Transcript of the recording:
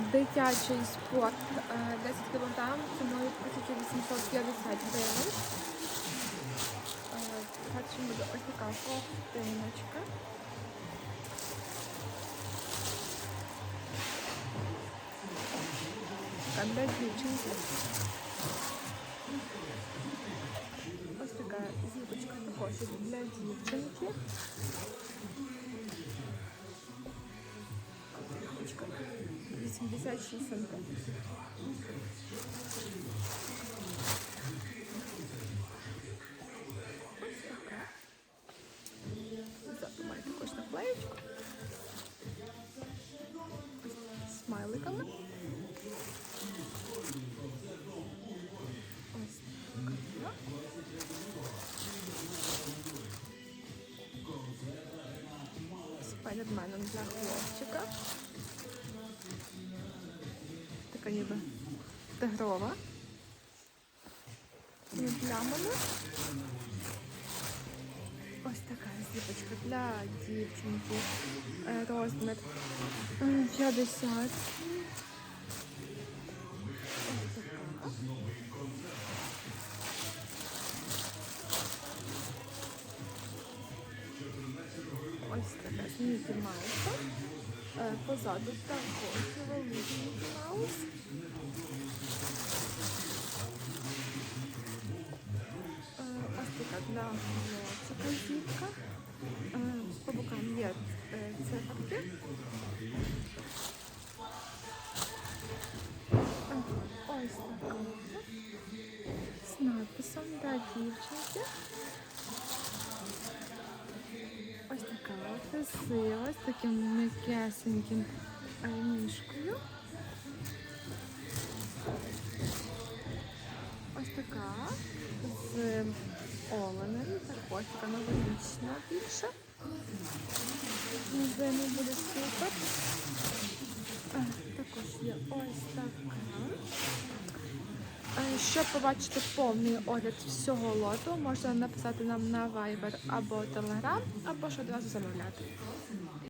Дитячий спорт е, 10 кг ціною 1850 гривень. Першим буде ось така ковтиночка. Така для дівчинки. Ось така зіпочка також для дівчинки. 86 сантиметрів. Така. Також для хлопчика. Така ніби тигрова. Не плямана. Ось така зіпочка для дівчинки. Е, Розмір е, 50. Ось така. Ось така Мікі Мауса. Е, Позаду також великий Маус. Е, Ось така для зіпка. Е, По бокам є циферки. Ось така. З надписом для дівчинки. Красива, з таким м'якесеньким армішкою. Ось така з оленем, також така новорічна більше. На буде супер. Е, Також є ось така. Е, Щоб побачити повний огляд всього лоту, можна написати нам на Viber або Telegram, або ж одразу замовляти.